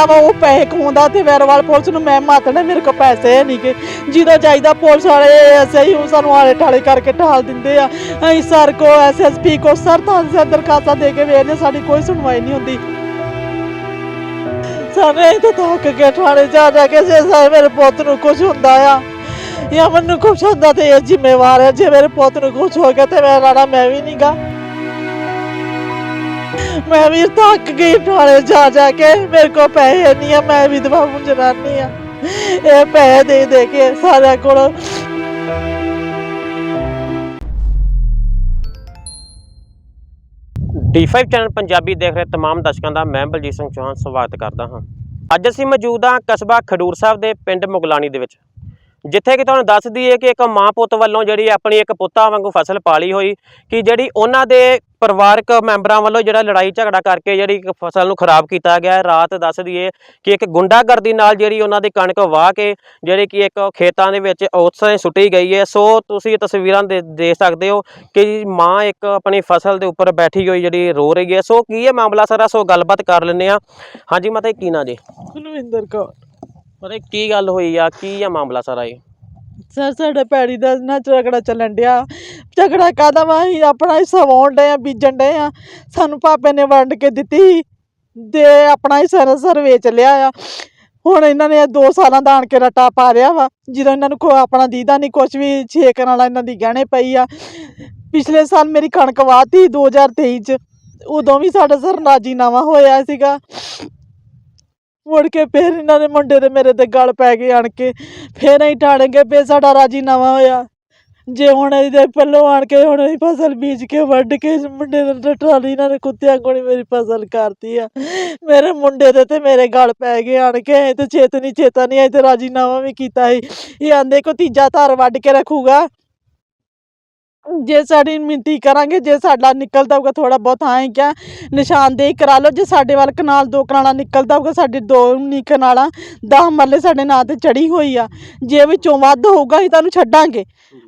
ਜਾਂਦਾ ਵਾ, ਉਹ ਪੈਸੇ ਖਵਾਉਂਦਾ ਤੇ ਵੈਰਵਾਲ ਪੁਲਿਸ ਨੂੰ ਮੈਂ ਮਾਤਣੇ ਮੇਰੇ ਕੋਲ ਪੈਸੇ ਨਹੀਂਗੇ ਜਦੋਂ ਜਾਈਦਾ ਪੁਲਿਸ ਵਾਲੇ ਐਸਆਈ ਉਹ ਸਾਨੂੰ ਆਲੇ ਠਾਲੇ ਕਰਕੇ ਢਾਲ ਦਿੰਦੇ ਆ। ਅਸੀਂ ਸਰ ਕੋ ਐਸਐਸਪੀ ਕੋ, ਸਰ ਤਾਂ ਸੇ ਦਰਖਾਸਤਾਂ ਦੇ ਕੇ ਵੇਖਦੇ ਸਾਡੀ ਕੋਈ ਸੁਣਵਾਈ ਨਹੀਂ ਹੁੰਦੀ। ਸਾਰੇ ਤਾਂ ਥੱਕ ਕੇ ਥਾਣੇ ਜਾ ਜਾ ਕੇ ਜੇ ਸਾਰੇ ਮੇਰੇ ਪੁੱਤ ਨੂੰ ਕੁਝ ਹੁੰਦਾ ਆ, ਜਾਂ ਮੈਨੂੰ ਕੁਝ ਹੁੰਦਾ ਤੇ ਇਹ ਜ਼ਿੰਮੇਵਾਰ ਹੈ ਜੇ ਮੇਰੇ ਪੁੱਤ ਨੂੰ ਕੁਝ ਹੋ ਗਿਆ ਤੇ ਮੈਂ ਰਾਣਾ, ਮੈਂ ਵੀ ਨਹੀਂਗਾ ਮੈਂ ਵੀ ਥੱਕ ਗਈ ਟਾਲੇ ਜਾ ਜਾ ਕੇ, ਮੇਰੇ ਕੋ ਪੈਸੇ ਨਹੀਂ ਆ, ਮੈਂ ਵਿਧਵਾ ਜਨਾਨੀ ਆ। ਇਹ ਪੈਸੇ ਦੇ ਦੇ ਕੇ ਸਾਰਿਆਂ ਕੋਲ। D5 ਚੈਨਲ ਪੰਜਾਬੀ ਦੇਖ ਰਹੇ ਤਮਾਮ ਦਰਸ਼ਕਾਂ ਦਾ ਮੈਂ ਬਲਜੀਤ ਸਿੰਘ ਚੌਹਾਨ ਸਵਾਗਤ ਕਰਦਾ ਹਾਂ। ਅੱਜ ਅਸੀਂ ਮੌਜੂਦ ਹਾਂ ਕਸਬਾ ਖਡੂਰ ਸਾਹਿਬ ਦੇ ਪਿੰਡ ਮੁਗਲਾਣੀ ਦੇ ਵਿੱਚ। ਜਿੱਥੇ ਕਿ ਤੁਹਾਨੂੰ ਦੱਸ ਦਈਏ ਕਿ ਇੱਕ ਮਾਂ ਪੁੱਤ ਵੱਲੋਂ ਜਿਹੜੀ ਆਪਣੀ ਇੱਕ ਪੁੱਤਾਂ ਵਾਂਗੂ ਫਸਲ ਪਾਲੀ ਹੋਈ ਕਿ ਜਿਹੜੀ ਉਹਨਾਂ ਦੇ ਪਰਿਵਾਰਕ ਮੈਂਬਰਾਂ ਵੱਲੋਂ ਜਿਹੜਾ ਲੜਾਈ ਝਗੜਾ ਕਰਕੇ ਜਿਹੜੀ ਇੱਕ ਫਸਲ ਨੂੰ ਖਰਾਬ ਕੀਤਾ ਗਿਆ ਹੈ। ਰਾਤ ਦੱਸ ਦਈਏ ਕਿ ਇੱਕ ਗੁੰਡਾਗਰਦੀ ਨਾਲ ਜਿਹੜੀ ਉਹਨਾਂ ਦੀ ਕਣਕ ਵਾਹ ਕੇ ਜਿਹੜੀ ਕਿ ਇੱਕ ਖੇਤਾਂ ਦੇ ਵਿੱਚ ਉਸੇ ਸੁੱਟੀ ਗਈ ਹੈ। ਸੋ ਤੁਸੀਂ ਤਸਵੀਰਾਂ ਦੇ ਦੇਖ ਸਕਦੇ ਹੋ ਕਿ ਮਾਂ ਇੱਕ ਆਪਣੀ ਫਸਲ ਦੇ ਉੱਪਰ ਬੈਠੀ ਹੋਈ ਜਿਹੜੀ ਰੋ ਰਹੀ ਹੈ। ਸੋ ਕੀ ਹੈ ਮਾਮਲਾ ਸਾਰਾ ਸੋ ਗੱਲਬਾਤ ਕਰ ਲੈਂਦੇ ਆ ਹਾਂਜੀ ਮਾਤਾ ਕੀ ਨਾਂ ਜੀ? ਕੁਲਵਿੰਦਰ ਕੌਰ। ਮਾਤਾ ਕੀ ਗੱਲ ਹੋਈ ਆ? ਕੀ ਆ ਮਾਮਲਾ ਸਾਰਾ ਇਹ? ਸਰ, ਸਾਡੇ ਪੈੜੀ ਦਾ ਨਾ ਝਗੜਾ ਚੱਲਣ ਡਿਆ। ਝਗੜਾ ਕਾਦਾ ਵਾ? ਅਸੀਂ ਆਪਣਾ ਹਿੱਸਾ ਵਾਉਣ ਡਏ ਆ, ਬੀਜਣ ਡਏ ਆ। ਸਾਨੂੰ ਪਾਪੇ ਨੇ ਵੰਡ ਕੇ ਦਿੱਤੀ ਸੀ। ਆਪਣਾ ਹਿੱਸਾ ਨਾ ਸਰ ਵੇਚ ਲਿਆ ਆ। ਹੁਣ ਇਹਨਾਂ ਨੇ 2 ਸਾਲਾਂ ਦਾ ਆਣ ਕੇ ਰਟਾ ਪਾ ਰਿਆ ਵਾ। ਜਦੋਂ ਇਹਨਾਂ ਨੂੰ ਕੋ ਆਪਣਾ ਦੀਦਾ ਨਹੀਂ ਕੁਝ ਵੀ ਛੇਕਣ ਵਾਲਾ ਇਹਨਾਂ ਦੀ ਗਹਿਣੇ ਪਈ ਆ। ਪਿਛਲੇ ਸਾਲ ਮੇਰੀ ਕਣਕ ਵਾਤੀ 2023 ਚ। ਉਦੋਂ ਵੀ ਸਾਡਾ ਸਰ ਰਾਜੀਨਾਮਾ ਹੋਇਆ ਸੀਗਾ। ਮੁੜ ਕੇ ਫਿਰ ਇਹਨਾਂ ਦੇ ਮੁੰਡੇ ਦੇ ਮੇਰੇ ਤੇ ਗਲ ਪੈ ਗਏ ਆਣ ਕੇ। ਫਿਰ ਅਸੀਂ ਠਾਣਗੇ ਪੇ ਸਾਡਾ ਰਾਜੀਨਾਮਾ ਹੋਇਆ। ਜੇ ਹੁਣ ਇਹਦੇ ਪੱਲੋਂ ਆਣ ਕੇ ਹੁਣ ਅਸੀਂ ਫਸਲ ਬੀਜ ਕੇ ਵੱਢ ਕੇ ਮੁੰਡੇ ਦੇ ਟਰਾਲੀ ਇਹਨਾਂ ਨੇ ਕੁੱਤਿਆਂ ਕੋਣੀ ਮੇਰੀ ਫਸਲ ਕਰਤੀ ਆ। ਮੇਰੇ ਮੁੰਡੇ ਦੇ ਤੇ ਮੇਰੇ ਗਲ ਪੈ ਗਏ ਆਣ ਕੇ, ਅਸੀਂ ਤੇ ਚੇਤਨੀ ਚੇਤਾ ਨਹੀਂ ਅਸੀਂ ਤੇ ਰਾਜੀਨਾਮਾ ਵੀ ਕੀਤਾ ਸੀ। ਇਹ ਆਂਦੇ ਕੋ ਤੀਜਾ ਧਾਰ ਵੱਢ ਕੇ ਰੱਖੂਗਾ? ਜੇ ਸਾਡੀ ਮਿੰਤੀ ਕਰਾਂਗੇ, ਜੇ ਸਾਡਾ ਨਿਕਲਦਾ ਹੋਊਗਾ ਥੋੜਾ ਬਹੁਤ, ਹਾਂ ਕਿਆ ਨਿਸ਼ਾਨਦੇਹੀ ਕਰਾ ਲਓ। ਜੇ ਸਾਡੇ ਵੱਲ ਕਨਾਲ, ਦੋ ਕਨਾਲਾਂ ਨਿਕਲਦਾ ਹੋਊਗਾ ਸਾਡੇ ਦੋ ਨੀ ਕਨਾਲਾਂ 10 ਮਰਲੇ ਸਾਡੇ ਨਾਂ ਤੇ ਚੜੀ ਹੋਈ ਆ। ਜੇ ਵਿੱਚੋਂ ਵੱਧ ਹੋਊਗਾ, ਅਸੀਂ ਤੁਹਾਨੂੰ ਛੱਡਾਂਗੇ।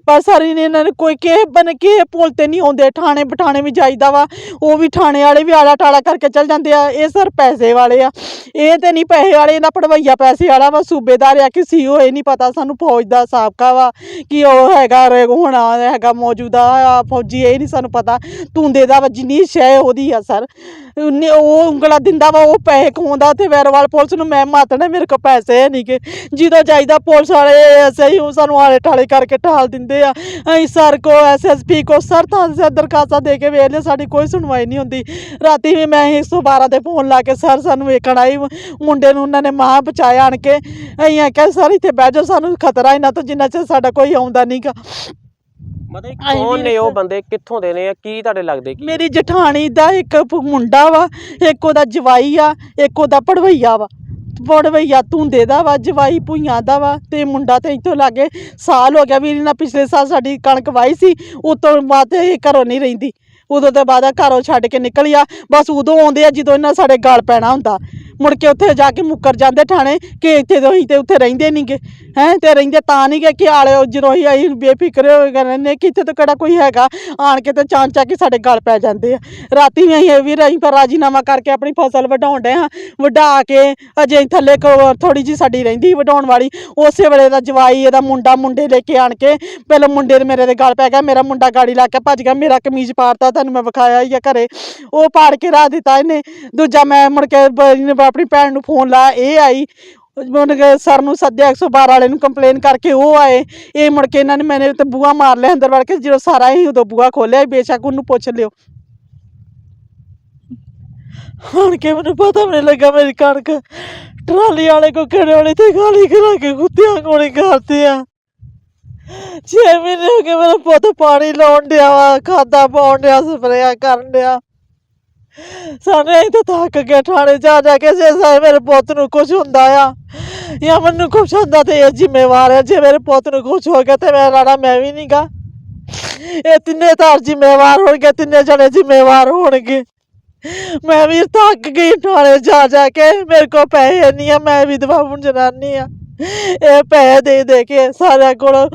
ਪਰ ਸਾਰੀ ਨੇ ਇਹਨਾਂ ਨੇ ਕੋਈ ਕਿਸੇ ਬਨ, ਕਿਸੇ ਪੁੱਲ ਤੇ ਨਹੀਂ ਆਉਂਦੇ। ਥਾਣੇ ਬਠਾਣੇ ਵੀ ਜਾਈਦਾ ਵਾ। ਉਹ ਵੀ ਥਾਣੇ ਵਾਲੇ ਵੀ ਆਲਾ ਟਾਲਾ ਕਰਕੇ ਚੱਲ ਜਾਂਦੇ ਆ। ਇਹ ਸਰ ਪੈਸੇ ਵਾਲੇ ਆ। ਇਹ ਤੇ ਨਹੀਂ ਪੈਸੇ ਵਾਲੇ, ਇਹਨਾਂ ਪੜਵਈਆ ਪੈਸੇ ਵਾਲਾ ਵਾ, ਸੂਬੇਦਾਰ ਆ ਕਿ ਸੀਓ ਇਹ ਨਹੀਂ ਪਤਾ ਸਾਨੂੰ ਫੌਜ ਦਾ ਸਾਬਕਾ ਵਾ, ਕਿ ਉਹ ਹੈਗਾ ਰੇ ਹੋਣਾ ਹੈਗਾ ਮੌਜੂਦਾ ਆ ਫੌਜੀ, ਇਹ ਨਹੀਂ ਸਾਨੂੰ ਪਤਾ। ਤੁੰਦੇ ਦਾ ਜਿੰਨੀ ਸ਼ੈ ਉਹਦੀ ਆ, ਸਰ। ਉਹਨੇ ਉਹ ਉਂਗਲਾ ਦਿੰਦਾ ਵਾ, ਉਹ ਪੈਸੇ ਕਮਾਉਂਦਾ ਤੇ ਵੈਰਵਾਲ ਪੁਲਿਸ ਨੂੰ। ਮੈਂ ਮਾਤਣੇ, ਮੇਰੇ ਕੋਲ ਪੈਸੇ ਹੈ ਨਹੀਂਗੇ ਜਦੋਂ ਜਾਈਦਾ ਪੁਲਿਸ ਵਾਲੇ ਐਸਆਈ ਉਹ ਸਾਨੂੰ ਆਲੇ ਠਾਲੇ ਕਰਕੇ ਢਾਲ ਦਿੰਦੇ ਆ। ਅਸੀਂ ਸਰ ਕੋ ਐਸਐਸਪੀ ਕੋ, ਸਰ ਤਾਂ ਦਰਖਾਸਤਾਂ ਦੇ ਕੇ ਵੇਖ ਲਿਆ, ਸਾਡੀ ਕੋਈ ਸੁਣਵਾਈ ਨਹੀਂ ਹੁੰਦੀ। ਰਾਤੀ ਵੀ ਮੈਂ 112 ਤੇ ਫੋਨ ਲਾ ਕੇ ਸਰ ਸਾਨੂੰ ਵੇਖਣ ਆਈ ਮੁੰਡੇ ਨੂੰ ਉਹਨਾਂ ਨੇ ਮਾਂ ਬਚਾਇਆ ਆਣ ਕੇ। ਅਸੀਂ ਆਖਿਆ ਸਰ, ਇੱਥੇ ਬਹਿ ਜਾਓ, ਸਾਨੂੰ ਖਤਰਾ ਇਹਨਾਂ ਤੋਂ ਜਿੰਨਾ ਚਿਰ ਸਾਡਾ ਕੋਈ ਆਉਂਦਾ ਨਹੀਂਗਾ ਮਤਲਬ ਆਈ ਕੌਣ ਵੀ ਨੇ ਉਹ ਸਰ- ਬੰਦੇ? ਕਿੱਥੋਂ ਦੇ ਨੇ ਕੀ ਤੁਹਾਡੇ ਲੱਗਦੇ ਕੀ? ਮੇਰੀ ਜਠਾਣੀ ਦਾ ਇੱਕ ਪ- ਮੁੰਡਾ ਵਾ ਇੱਕ ਉਹਦਾ ਜਵਾਈ ਆ ਇੱਕ ਉਹਦਾ ਪੜਵਈਆ ਵਾ। ਪੜਵਈਆ ਤੁੰਦੇ ਦਾ ਵਾ ਜਵਾਈ ਭੁਈਆਂ ਦਾ ਵਾ ਤੇ ਮੁੰਡਾ ਤੇ ਇੱਥੋਂ ਲਾਗੇ ਸਾਲ ਹੋ ਗਿਆ ਵੀ ਇਹਨਾਂ ਪਿਛਲੇ ਸਾਲ ਸਾਡੀ ਕਣਕ ਵਾਈ ਸੀ ਉਤੋਂ ਬਾਅਦ ਇਹ ਘਰੋਂ ਨਹੀਂ ਰਹਿੰਦੀ। ਉਦੋਂ ਤੋਂ ਬਾਅਦ ਘਰੋਂ ਛੱਡ ਕੇ ਨਿਕਲ ਆ ਬਸ ਉਦੋਂ ਆਉਂਦੇ ਆ ਜਦੋਂ ਇਹਨਾਂ ਸਾਡੇ ਗਲ ਪੈਣਾ ਹੁੰਦਾ। ਮੁੜ ਕੇ ਉੱਥੇ ਜਾ ਕੇ ਮੁੱਕਰ ਜਾਂਦੇ ਥਾਣੇ ਕਿ ਇੱਥੇ ਤੋਂ ਅਸੀਂ ਤੇ ਉੱਥੇ ਰਹਿੰਦੇ ਨਹੀਂਗੇ। ਹੈ, ਤੇ ਰਹਿੰਦੇ ਤਾਂ ਨਹੀਂ ਗੇ ਕਿ ਆਲੇ ਜਦੋਂ ਹੀ ਅਸੀਂ ਬੇਫਿਕਰ ਹੋਏ ਗਏ ਕਿ ਇੱਥੇ ਤਾਂ ਕਿਹੜਾ ਕੋਈ ਹੈਗਾ। ਆਣ ਕੇ ਤੇ ਚਾਂ ਚਾ ਕੇ ਸਾਡੇ ਗਲ ਪੈ ਜਾਂਦੇ ਆ। ਰਾਤੀ ਵੀ ਅਸੀਂ ਇਹ ਵੀ ਰਹੀ, ਪਰ ਰਾਜੀਨਾਮਾ ਕਰਕੇ ਆਪਣੀ ਫਸਲ ਵਢਾਉਣ ਡਏ ਹਾਂ। ਵਢਾ ਕੇ ਅਜੇ ਅਸੀਂ ਥੱਲੇ ਥੋੜੀ ਜੀ ਸਾਡੀ ਰਹਿੰਦੀ ਵਢਾਉਣ ਵਾਲੀ। ਉਸੇ ਵੇਲੇ ਦਾ ਜਵਾਈ ਇਹਦਾ ਮੁੰਡਾ ਮੁੰਡੇ ਲੈ ਕੇ ਆਣ ਕੇ ਪਹਿਲਾਂ ਮੁੰਡੇ ਦੇ ਮੇਰੇ ਦੇ ਗਲ ਪੈ ਗਿਆ। ਮੇਰਾ ਮੁੰਡਾ ਗਾੜੀ ਲਾ ਕੇ ਭੱਜ ਗਿਆ। ਮੇਰਾ ਕਮੀਜ਼ ਪਾੜਤਾ, ਤੁਹਾਨੂੰ ਮੈਂ ਵਿਖਾਇਆ ਹੀ ਆ ਘਰੇ। ਉਹ ਪਾੜ ਕੇ ਰਾਹ ਦਿੱਤਾ ਇਹਨੇ। ਦੂਜਾ ਮੈਂ ਮੁੜ ਕੇ ਆਪਣੀ ਭੈਣ ਨੂੰ ਫੋਨ ਲਾਇਆ, ਇਹ ਆਈ। ਮੁੜ ਕੇ ਸਰ ਨੂੰ ਸੱਦਿਆ 112 ਵਾਲੇ ਨੂੰ ਕੰਪਲੇਨ ਕਰਕੇ ਉਹ ਆਏ। ਇਹ ਮੁੜ ਕੇ ਇਹਨਾਂ ਨੇ ਮੈਨੇ ਤੇ ਬੂਆ ਮਾਰ ਲਿਆ ਅੰਦਰ ਵੜ ਕੇ, ਜਦੋਂ ਸਾਰਾ ਹੀ ਉਦੋਂ ਬੂਆ ਖੋਲਿਆ ਬੇਸ਼ੱਕ ਉਹਨੂੰ ਪੁੱਛ ਲਿਓ। ਹੁਣ ਕੇ ਮੈਨੂੰ ਪਤਾ ਵੀ ਨਹੀਂ ਲੱਗਾ ਮੇਰੀ ਕਣਕ ਟਰਾਲੀ ਵਾਲੇ ਕੋ ਕਿਹੜੇ ਵਾਲੇ ਤੇ ਗਾਲੀ ਕਰਾ ਕੇ ਕੁੱਤਿਆਂ ਕੋਲੇ ਕਰਤੇ ਆ। ਛੇ ਮਹੀਨੇ ਹੋ ਗਏ, ਮੇਰਾ ਪੁੱਤ ਪਾਣੀ ਲਾਉਣ ਡਿਆ ਵਾ, ਖਾਦਾ ਪਾਉਣ ਡਿਆ, ਸਪਰੇਆ ਕਰਨ ਡਿਆ। ਸਾਰੇ ਇਹ ਤਾਂ ਥੱਕ ਗਏ, ਥਾਣੇ ਜਾ ਜਾ ਕੇ ਜੇ ਸਾਰੇ ਮੇਰੇ ਪੁੱਤ ਨੂੰ ਕੁਝ ਹੁੰਦਾ ਆ, ਜਾਂ ਮੈਨੂੰ ਕੁਝ ਹੁੰਦਾ ਤੇ ਇਹ ਜ਼ਿੰਮੇਵਾਰ ਹੈ ਜੇ ਮੇਰੇ ਪੁੱਤ ਨੂੰ ਕੁਝ ਹੋ ਗਿਆ ਤੇ ਮੈਂ ਰਾਣਾ, ਮੈਂ ਵੀ ਨਹੀਂਗਾ ਇਹ ਤਿੰਨੇ ਤਾਂ ਜ਼ਿੰਮੇਵਾਰ ਹੋਣਗੇ, ਤਿੰਨੇ ਜਣੇ ਜ਼ਿੰਮੇਵਾਰ ਹੋਣਗੇ। ਮੈਂ ਵੀ ਥੱਕ ਗਈ, ਥਾਣੇ ਜਾ ਜਾ ਕੇ। ਮੇਰੇ ਕੋਲ ਪੈਸੇ ਨਹੀਂ ਆ, ਮੈਂ ਵਿਧਵਾ ਹੁਣ ਜਨਾਨੀ ਆ। ਇਹ ਪੈਸੇ ਦੇ ਦੇ ਕੇ ਸਾਰਿਆਂ ਕੋਲ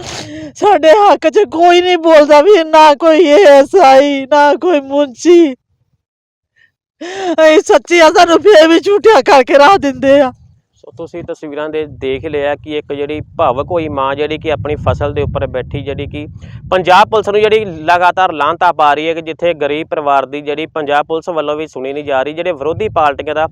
ਸਾਡੇ ਹੱਕ 'ਚ ਕੋਈ ਨਹੀਂ ਬੋਲਦਾ ਵੀ ਨਾ ਕੋਈ ਐਸਆਈ ਨਾ ਕੋਈ ਮੁੰਚੀ ਅਸੀਂ ਸੱਚੀ ਆ, ਸਾਨੂੰ ਫੇਰ ਵੀ ਝੂਠਿਆ ਕਰਕੇ ਰਾਹ ਦਿੰਦੇ ਆ। ਸੋ ਤੁਸੀਂ ਤਸਵੀਰਾਂ ਦੇ ਦੇਖ ਲਿਆ ਕਿ ਇੱਕ ਜਿਹੜੀ ਭਾਵਕ ਹੋਈ ਮਾਂ ਜਿਹੜੀ ਕਿ ਆਪਣੀ ਫਸਲ ਦੇ ਉੱਪਰ ਬੈਠੀ, ਜਿਹੜੀ ਕਿ ਪੰਜਾਬ ਪੁਲਿਸ ਨੂੰ ਜਿਹੜੀ ਲਗਾਤਾਰ ਲਾਂਤਾ ਪਾ ਰਹੀ ਹੈ ਕਿ ਜਿੱਥੇ ਗਰੀਬ ਪਰਿਵਾਰ ਦੀ ਜਿਹੜੀ ਪੰਜਾਬ ਪੁਲਿਸ ਵੱਲੋਂ ਵੀ ਸੁਣੀ ਨਹੀਂ ਜਾ ਰਹੀ, ਜਿਹੜੇ ਵਿਰੋਧੀ ਪਾਰਟੀਆਂ ਦਾ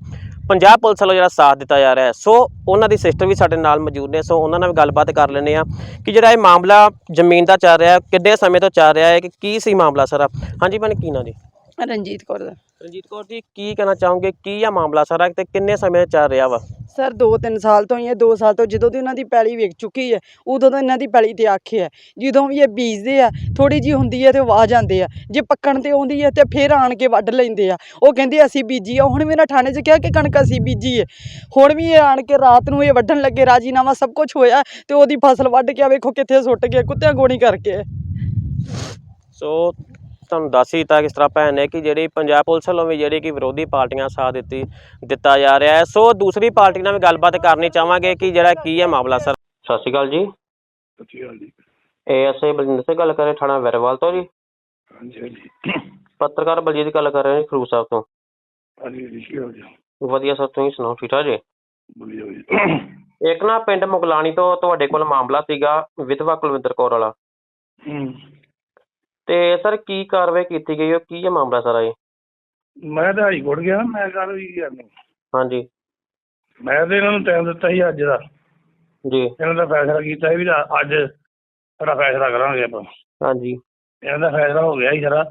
ਪੰਜਾਬ ਪੁਲਿਸ ਵੱਲੋਂ ਜਿਹੜਾ ਸਾਥ ਦਿੱਤਾ ਜਾ ਰਿਹਾ ਸੋ ਉਹਨਾਂ ਦੀ ਸਿਸਟਰ ਵੀ ਸਾਡੇ ਨਾਲ ਮੌਜੂਦ ਨੇ, ਸੋ ਉਹਨਾਂ ਨਾਲ ਵੀ ਗੱਲਬਾਤ ਕਰ ਲੈਂਦੇ ਆ ਕਿ ਜਿਹੜਾ ਇਹ ਮਾਮਲਾ ਜ਼ਮੀਨ ਦਾ ਚੱਲ ਰਿਹਾ ਹੈ ਕਿੰਨੇ ਸਮੇਂ ਤੋਂ ਚੱਲ ਰਿਹਾ ਹੈ, ਕਿ ਕੀ ਸੀ ਮਾਮਲਾ ਸਾਰਾ? ਹਾਂਜੀ ਭੈਣ, ਕੀ ਨਾ ਜੀ? ਰਣਜੀਤ ਕੌਰ ਦਾ। ਰਣਜੀਤ ਕੌਰ ਜੀ ਕੀ ਕਹਿਣਾ ਚਾਹੋਗੇ? ਕੀ ਆ ਮਾਮਲਾ ਸਾਰਾ? ਤੇ ਕਿੰਨੇ ਸਮੇਂ ਚੱਲ ਰਿਹਾ ਵਾ? ਸਰ 2-3 ਸਾਲ ਤੋਂ ਹੀ ਹੈ 2 ਸਾਲ ਤੋਂ ਜਦੋਂ ਦੀ ਉਹਨਾਂ ਦੀ ਪੈਲੀ ਵਿਕ ਚੁੱਕੀ ਹੈ ਉਦੋਂ ਤੋਂ ਇਹਨਾਂ ਦੀ ਪੈਲੀ ਤੇ ਆਖੇ ਹੈ ਜਦੋਂ ਵੀ ਇਹ ਬੀਜਦੇ ਆ ਥੋੜੀ ਜੀ ਹੁੰਦੀ ਹੈ ਤੇ ਉਹ ਵਾਹ ਜਾਂਦੇ ਆ। ਜੇ ਪੱਕਣ ਤੇ ਆਉਂਦੀ ਹੈ ਤੇ ਫੇਰ ਆਣ ਕੇ ਵੱਢ ਲੈਂਦੇ ਆ। ਉਹ ਕਹਿੰਦੇ ਅਸੀਂ ਬੀਜੀ ਆ। ਹੁਣ ਵੀ ਇਹਨਾਂ ਥਾਣੇ 'ਚ ਕਿਹਾ ਕਿ ਕਣਕ ਅਸੀਂ ਬੀਜੀ ਹੈ ਹੁਣ ਵੀ ਇਹ ਆਣ ਕੇ ਰਾਤ ਨੂੰ ਇਹ ਵੱਢਣ ਲੱਗੇ ਰਾਜੀਨਾਮਾ ਸਭ ਕੁਝ ਹੋਇਆ ਤੇ ਉਹਦੀ ਫਸਲ ਵੱਢ ਕੇ ਆ ਵੇਖੋ ਕਿੱਥੇ ਸੁੱਟ ਗਏ ਕੁੱਤਿਆਂ ਗੋਣੀ ਕਰਕੇ। ਸੋ ਤੁਹਾਨੂੰ ਦੱਸ ਹੀ ਦਿੱਤਾ ਕਿਸ ਤਰ੍ਹਾਂ ਭੈਣ ਨੇ ਕਿ ਜਿਹੜੀ ਪੰਜਾਬ ਪੁਲਿਸ ਵੱਲੋਂ ਵੀ ਜਿਹੜੀ ਕਿ ਵਿਰੋਧੀ ਪਾਰਟੀਆਂ ਸਾਥ ਦਿੱਤੀ ਦਿੱਤਾ ਜਾ ਰਿਹਾ ਹੈ। ਸੋ ਦੂਸਰੀ ਪਾਰਟੀ ਨਾਲ ਵੀ ਗੱਲਬਾਤ ਕਰਨੀ ਚਾਹਾਂਗੇ ਕਿ ਜਿਹੜਾ ਕੀ ਹੈ ਮਾਮਲਾ ਸਰ? ਸਤਿ ਸ਼੍ਰੀ ਅਕਾਲ ਜੀ। ਏਐਸਏ ਬਲਜਿੰਦਰ ਸਿੰਘ ਗੱਲ ਕਰ ਰਹੇ ਥਾਣਾ ਵੈਰਵਾਲ ਤੋਂ ਜੀ। ਹਾਂਜੀ ਹਾਂਜੀ। ਪੱਤਰਕਾਰ ਬਲਜੀਤ ਗੱਲ ਕਰ ਰਹੇ ਨੇ ਖਰੂ ਸਾਹਿਬ ਤੋਂ। ਹਾਂਜੀ ਰਿਸ਼ੀ ਹੋ ਜੀ ਵਧੀਆ ਸਰ ਤੁਸੀਂ ਸੁਣਾਓ ਠੀਕ ਠਾਕ ਜੀ? ਇੱਕ ਨਾ ਪਿੰਡ ਮੁਗਲਾਣੀ ਤੋਂ ਤੁਹਾਡੇ ਕੋਲ ਮਾਮਲਾ ਸੀਗਾ ਵਿਧਵਾ ਕੁਲਵਿੰਦਰ ਕੌਰ ਵਾਲਾ। ਹੂੰ। ਤੇ ਸਰ ਕੀ ਕਾਰਵਾਈ ਕੀਤੀ ਗਈ ਉਹ ਕੀ ਹੈ ਮਾਮਲਾ ਸਾਰਾ ਇਹ? ਮੈਂ ਤਾਂ ਹਾਈ ਕੋਰਟ ਗਿਆ ਮੈਂ ਕਰ ਵੀ ਕਰਨੀ ਹਾਂਜੀ। ਮੈਂ ਤੇ ਇਹਨਾਂ ਨੂੰ ਟਾਈਮ ਦਿੱਤਾ ਸੀ ਅੱਜ ਦਾ। ਜੀ। ਇਹਨਾਂ ਦਾ ਫੈਸਲਾ ਕੀਤਾ ਸੀ ਵੀ ਅੱਜ ਸਾਡਾ ਫੈਸਲਾ ਕਰਾਂਗੇ ਆਪਾਂ। ਹਾਂਜੀ। ਇਹਨਾਂ ਦਾ ਫੈਸਲਾ ਹੋ ਗਿਆ ਸੀ ਸਾਰਾ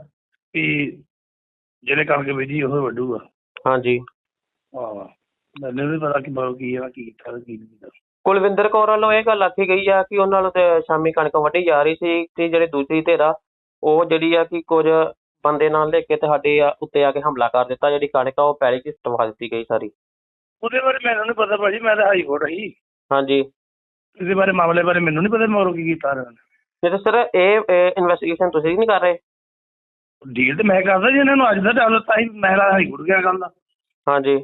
ਵੀ ਜਿਹੜੇ ਕਣਕ ਬੀਜੀ ਉਹ ਵੱਢੂਗਾ। ਹਾਂਜੀ। ਹਾਂ ਮੈਨੂੰ ਵੀ ਪਤਾ ਕਿ ਬਾਹਰ ਕੀ ਹੈ ਕੀ ਕੀਤਾ ਤੇ ਕੀ ਨਹੀਂ ਕੀਤਾ। ਕੁਲਵਿੰਦਰ ਕੌਰ ਵੱਲੋਂ ਇਹ ਗੱਲ ਆਖੀ ਗਈ ਆ ਕਿ ਉਹਨਾਂ ਨੂੰ ਤੇ ਸ਼ਾਮੀ ਕਣਕ ਵੱਢੀ ਜਾ ਰਹੀ ਸੀ ਤੇ ਜਿਹੜੇ ਦੂਜੀ ਧਿਰ ਆ ਉਹ ਜਿਹੜੀ ਆ ਕਿ ਕੁਝ ਬੰਦੇ ਨਾਲ ਲੈ ਕੇ ਤੁਹਾਡੇ ਆ ਉੱਤੇ ਆ ਕੇ ਹਮਲਾ ਕਰ ਦਿੱਤਾ ਜਿਹੜੀ ਕਣਕ ਆ ਉਹ ਪੈਲੀ 'ਚ ਸਟਵਾ ਦਿੱਤੀ ਗਈ ਸਾਰੀ। ਉਹਦੇ ਬਾਰੇ ਮੈਨੂੰ ਨਹੀਂ ਪਤਾ ਭਾਜੀ ਮੈਂ ਤਾਂ ਹਾਈ ਕੋਰਟ ਸੀ ਹਾਂਜੀ। ਇਹਦੇ ਬਾਰੇ ਮਾਮਲੇ ਬਾਰੇ ਮੈਨੂੰ ਨਹੀਂ ਪਤਾ ਮਗਰੋਂ ਕੀ ਕੀਤਾ ਇਹਨਾਂ ਨੇ। ਨਹੀਂ ਤਾਂ ਸਰ ਇਹ ਇਨਵੈਸਟੀਗੇਸ਼ਨ ਤੁਸੀਂ ਨਹੀਂ ਕਰ ਰਹੇ? ਡੀਲ ਤੇ ਮੈਂ ਕਰਦਾ ਜੀ ਇਹਨਾਂ ਨੂੰ ਅੱਜ ਦਾ ਟਾਈਮ ਦਿੱਤਾ ਸੀ ਮੈਂ ਤਾਂ ਹਾਈ ਕੋਰਟ ਗਿਆ ਗੱਲ ਦਾ। ਹਾਂਜੀ।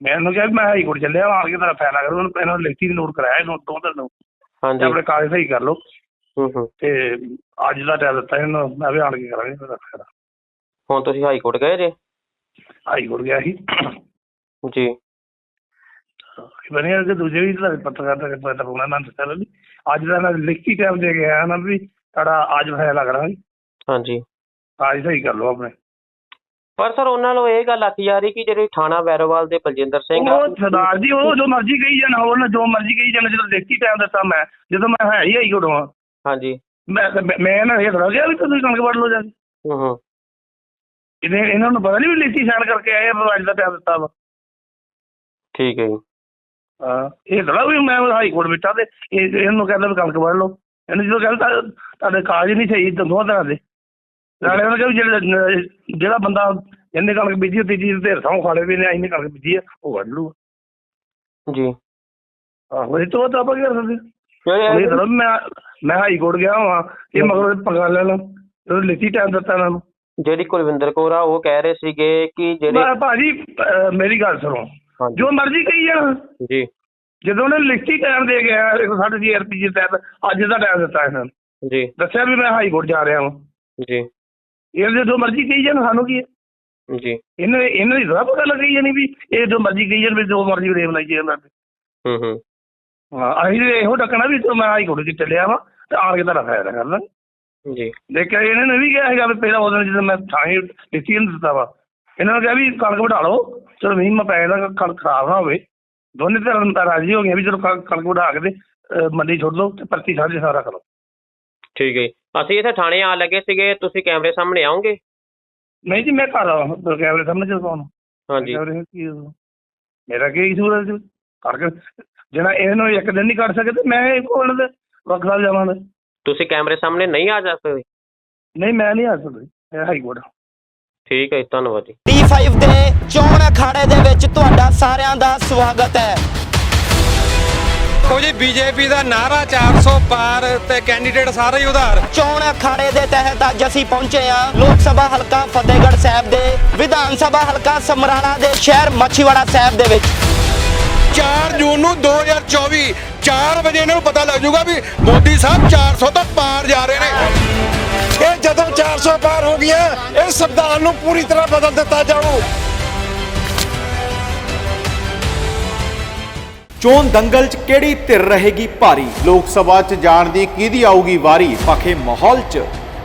ਮੈਂ ਉਹਨੂੰ ਕਿਹਾ ਵੀ ਮੈਂ ਹਾਈ ਕੋਰਟ ਚੱਲਿਆ ਆ ਕੇ ਤੇਰਾ ਫੈਸਲਾ ਕਰੋ ਉਹਨੂੰ ਇਹਨਾਂ ਨੂੰ ਲਿਖਤੀ ਨੋਟ ਕਰਾਇਆ ਇਹਨੂੰ ਦੋ ਦਿਨ ਨੂੰ ਤੇ ਹਾਂਜੀ। ਆਪਣੇ ਕਾਗਜ਼ ਸਹੀ ਕਰ ਲਓ। ਤੇ ਅੱਜ ਦਾ ਟਾਈਮ ਦਿੱਤਾ ਇਹਨਾਂ ਨੂੰ ਮੈਂ ਵੀ ਆਣ ਕੇ ਕਰਾਂਗੇ ਮੇਰਾ ਫੈਸਲਾ ਹੁਣ ਤੁਸੀਂ ਹਾਈ ਕੋਰਟ ਗਏ ਜੇ? ਹਾਈ ਕੋਰਟ ਗਿਆ ਸੀ। ਜੀ। ਬਣਿਆ ਕਿ ਦੂਜੇ ਵੀ ਤਾਂ ਪੱਤਰਕਾਰ ਦਾ ਪਤਾ ਹੋਣਾ ਨਾ ਦੱਸਿਆ ਵੀ। ਅੱਜ ਦਾ ਮੈਂ ਲਿਖਤੀ ਟਾਈਮ ਦੇ ਗਿਆ ਨਾ ਵੀ ਤੁਹਾਡਾ ਅੱਜ ਫੈਸਲਾ ਕਰਾਂਗੇ ਹਾਂਜੀ। ਕਾਗਜ਼ ਸਹੀ ਕਰ ਲਓ ਆਪਣੇ। ਪਰ ਸਰ ਉਹਨਾਂ ਨੂੰ ਇਹ ਗੱਲ ਆਖੀ ਜਾ ਰਹੀ ਕਿ ਜਿਹੜੇ ਥਾਣਾ ਵੈਰੋਵਾਲ ਦੇ ਬਲਜਿੰਦਰ ਸਿੰਘ ਉਹ ਸਰਦਾਰ ਜੀ ਉਹ ਜੋ ਮਰਜ਼ੀ ਕਹੀ ਜਾਣ ਹੋਰ ਨਾ ਜੋ ਮਰਜ਼ੀ ਕਹੀ ਜਾਣ ਜਦੋਂ ਲਿਖਤੀ ਟਾਈਮ ਦਿੱਤਾ ਮੈਂ ਜਦੋਂ ਮੈਂ ਹੈ ਹੀ ਕੋਰਟ ਹਾਂ ਹਾਂਜੀ। ਮੈਂ ਮੈਂ- ਮੈਂ ਨਾ ਇਹ ਥੋੜਾ ਗਿਆ ਵੀ ਤੁਸੀਂ ਕਣਕ ਵੱਢ ਲਓ ਜਾ ਕੇ। ਹੂੰ ਹੂੰ। ਇਹਨੇ ਇਹਨਾਂ ਨੂੰ ਪਤਾ ਨਹੀਂ ਵੀ ਲਿਖਤੀ ਸਾਈਨ ਕਰਕੇ ਆਏ ਆ ਅੱਜ ਦਾ ਟਾਈਮ ਦਿੱਤਾ ਵਾ। ਠੀਕ ਹੈ ਜੀ। ਹਾਂ ਇਹ ਥੋੜਾ ਵੀ ਮੈਂ ਹਾਈ ਕੋਰਟ ਬੈਠਾ ਤੇ ਇਹ ਇਹਨੂੰ ਕਹਿੰਦਾ ਵੀ ਕਣਕ ਵੱਢ ਲਓ। ਇਹਨੂੰ ਜਦੋਂ ਕਹਿੰਦਾ ਤੁਹਾਡੇ ਕਾਗਜ਼ ਨਹੀਂ ਸਹੀ ਤਾਂ ਦੋ ਤਰ੍ਹਾਂ ਦੇ। ਨਾਲੇ ਉਹਨਾਂ ਕਹਿੰਦਾ ਜਿਹੜਾ ਜਿਹੜਾ ਬੰਦਾ ਇਹਨੇ ਕਣਕ ਬੀਜੀ ਤੇ ਚੀਜ਼ ਤੇ ਰਸਾਂ ਖਾਲੇ ਵੀ ਨੇ ਇਹਨੇ ਕਣਕ ਬੀਜੀ ਆ ਉਹ ਵੱਢ ਲੂ ਜੀ। ਆਹੋ ਇਹ ਤੋਂ ਤਾਂ ਆਪਾਂ ਕੀ ਕਰ ਸਕਦੇ ਮੈਂ ਮੈਂ ਹਾਈ ਕੋਰਟ ਗਿਆ ਹਾਂ ਇਹ ਮਗਰ ਪੰਗਾ ਲੈ ਲਾਂ। ਜਦੋਂ ਲਿਖਤੀ ਟਾਈਮ ਦਿੱਤਾ ਇਹਨਾਂ ਨੂੰ। ਜਿਹੜੀ ਕੁਲਵਿੰਦਰ ਕੌਰ ਆ ਉਹ ਕਹਿ ਰਹੇ ਸੀਗੇ ਕਿ ਜਿਹੜੇ ਮੈਂ ਭਾਜੀ ਅਹ ਮੇਰੀ ਗੱਲ ਸੁਣੋ। ਹਾਂਜੀ। ਜੋ ਮਰਜ਼ੀ ਕਹੀ ਜਾਣ। ਜੀ। ਜਦੋਂ ਉਹਨੇ ਲਿਖਤੀ ਟਾਈਮ ਦੇ ਗਿਆ 160 ਰੁਪਏ ਤਹਿਤ ਅੱਜ ਦਾ ਟਾਈਮ ਦਿੱਤਾ ਇਹਨਾਂ ਨੇ। ਜੀ। ਦੱਸਿਆ ਵੀ ਮੈਂ ਹਾਈ ਕੋਰਟ ਜਾ ਰਿਹਾ ਹਾਂ ਜੀ। ਇਹ ਜੇ ਮਰਜ਼ੀ ਕਹੀ ਜਾਣ ਸਾਨੂੰ ਕੀ ਹੈ? ਜੀ। ਇਹਨਾਂ ਇਹਨਾਂ ਦੀ ਥੋੜਾ ਪਤਾ ਲੱਗੀ ਜਾਣੀ ਵੀ ਇਹ ਜੋ ਮਰਜ਼ੀ ਕਹੀ ਜਾਣ ਵੀ ਜੋ ਮਰਜ਼ੀ ਰੇਮ ਲਾਈ ਜਾਂਦਾ ਹੂੰ ਹੂੰ। ਹਾਂ ਅਸੀਂ ਤੇ ਇਹੋ ਡੱਕਣਾ ਵੀ ਤੂੰ ਮੈਂ ਹਾਈ ਕੋਰਟ ਚ ਚੱਲਿਆ ਵਾ ਤੇ ਆਣ ਕੇ ਤੁਹਾਡਾ ਫਾਇਦਾ ਕਰ ਲਾਂ ਜੀ। ਦੇਖਿਆ ਇਹਨਾਂ ਨੇ ਵੀ ਕਿਹਾ ਹੈਗਾ ਵੀ ਪਹਿਲਾਂ ਉਹਦੇ ਜਦੋਂ ਮੈਂ ਥਾਣੇ ਲਿਖਤੀ ਨੂੰ ਦਿੱਤਾ ਵਾ। ਇਹਨਾਂ ਨੇ ਕਿਹਾ ਵੀ ਕਣਕ ਵਢਾ ਲਓ ਚਲੋ ਮੀਂਹ ਮਾ ਪੈ ਜਾਂਦਾ ਕਣਕ ਖਰਾਬ ਨਾ ਹੋਵੇ। ਦੋਨੇ ਧਿਰਾਂ ਤਾਂ ਰਾਜੀ ਹੋ ਗਏ ਵੀ ਚਲੋ ਕਣਕ ਵਢਾ ਕੇ ਤੇ ਮੰਡੀ ਛੱਡ ਲਓ ਤੇ ਪਰਚੀ ਸਾਂਝੇ ਸਾਰਾ ਕਰੋ। ਠੀਕ ਹੈ। ਅਸੀਂ ਇੱਥੇ ਥਾਣੇ ਆ ਲੱਗੇ ਸੀਗੇ ਤੁਸੀਂ ਕੈਮਰੇ ਸਾਹਮਣੇ ਆਓਗੇ? ਨਹੀਂ ਜੀ ਮੈਂ ਘਰ ਆ ਕੈਮਰੇ ਸਾਹਮਣੇ ਜਦੋਂ ਕੌਣ ਹਾਂਜੀ? ਮੇਰਾ ਕੀ ਕਸੂਰ ਹੈ ਜੀ ਕਰਕੇ ਜਿਹੜਾ ਇਹਨੂੰ ਇੱਕ ਦਿਨ ਨਹੀਂ ਕੱਢ ਸਕਦੇ ਮੈਂ ਇਹ ਕੋਲ ਦੇ ਵਕਤ ਜਾਵਾਂਗਾ। ਤੁਸੀਂ ਕੈਮਰੇ ਸਾਹਮਣੇ ਨਹੀਂ ਆ ਜਾ ਸਕਦੇ? ਨਹੀਂ ਮੈਂ ਨਹੀਂ ਆ ਸਕਦਾ ਇਹ ਹਾਈ ਕੋਰਟ ਠੀਕ ਹੈ ਜੀ, ਧੰਨਵਾਦ ਜੀ। D5 ਦੇ ਚੋਣ ਅਖਾੜੇ ਦੇ ਵਿੱਚ ਤੁਹਾਡਾ ਸਾਰਿਆਂ ਦਾ ਸਵਾਗਤ ਹੈ। ਜੀ ਬੀਜੇਪੀ ਦਾ ਨਾਰਾ 400 ਪਾਰ ਤੇ ਕੈਂਡੀਡੇਟ ਸਾਰੇ ਹੀ ਉਧਾਰ। ਚੋਣ ਅਖਾੜੇ ਦੇ ਤਹਿਤ ਅੱਜ ਅਸੀਂ ਪਹੁੰਚੇ ਹਾਂ ਲੋਕ ਸਭਾ ਹਲਕਾ ਫਤਿਹਗੜ੍ਹ ਸਾਹਿਬ ਦੇ ਵਿਧਾਨ ਸਭਾ ਹਲਕਾ ਸਮਰਾਲਾ ਦੇ ਸ਼ਹਿਰ ਮੱਛੀਵਾੜਾ ਸਾਹਿਬ ਦੇ ਵਿੱਚ। 4 ਜੂਨ ਨੂੰ 2024 4 ਵਜੇ ਇਹਨਾਂ ਨੂੰ ਪਤਾ ਲੱਗ ਜਾਊਗਾ ਵੀ ਮੋਦੀ ਸਾਹਿਬ 400 ਤੋਂ ਪਾਰ ਜਾ ਰਹੇ ਨੇ। ਇਹ ਜਦੋਂ 400 ਪਾਰ ਹੋ ਗਿਆ ਇਹ ਸੰਵਿਧਾਨ ਨੂੰ ਪੂਰੀ ਤਰ੍ਹਾਂ ਬਦਲ ਦਿੱਤਾ ਜਾਊ। ਚੋਣ ਦੰਗਲ 'ਚ ਕਿਹੜੀ ਧਿਰ ਰਹੇਗੀ ਭਾਰੀ? ਲੋਕ ਸਭਾ 'ਚ ਜਾਣ ਦੀ ਕਿਹਦੀ ਆਊਗੀ ਵਾਰੀ? ਪਖੇ ਮਾਹੌਲ 'ਚ।